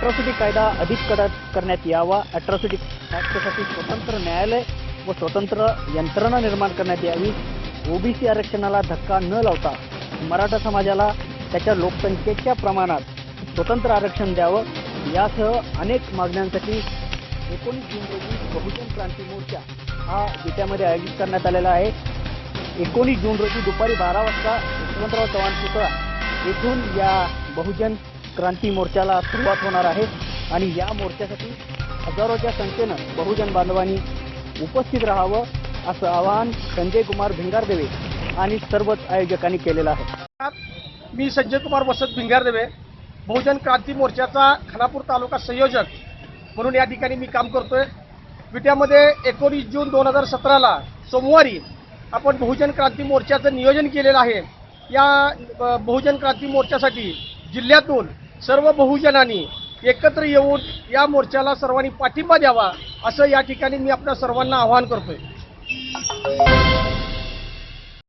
Atrocity कायदा अधिक कडक करण्यात यावा. अॅट्रॉसिटी ॲक्टसाठी स्वतंत्र न्यायालय व स्वतंत्र यंत्रणा निर्माण करण्यात यावी. ओबीसी आरक्षणाला धक्का न लावता मराठा समाजाला त्याच्या लोकसंख्येच्या प्रमाणात स्वतंत्र आरक्षण द्यावं. यासह अनेक मागण्यांसाठी एकोणीस जून रोजी बहुजन क्रांती मोर्चा हा विट्यामध्ये आयोजित करण्यात आलेला आहे. एकोणीस जून रोजी दुपारी बारा वाजता यशवंतराव चव्हाण पुतळा येथून या बहुजन क्रांती मोर्चाला सुरुवात होणार आहे. आणि या मोर्चासाठी हजारोच्या संख्येनं बहुजन बांधवांनी उपस्थित राहावं असं आवाहन संजय कुमार भिंगारदेवे आणि सर्वच आयोजकांनी केलेलं आहे. मी संजय कुमार वसंत भिंगारदेवे बहुजन क्रांती मोर्चाचा खानापूर तालुका संयोजक म्हणून या ठिकाणी मी काम करतोय. विट्यामध्ये एकोणीस जून दोन हजार सतराला सोमवारी आपण बहुजन क्रांती मोर्चाचं नियोजन केलेलं आहे. या बहुजन क्रांती मोर्चासाठी जिल्ह्यातून सर्व बहुजनांनी एकत्र येऊन या मोर्चाला सर्वांनी पाठिंबा द्यावा असं या ठिकाणी मी आपल्या सर्वांना आवाहन करतोय.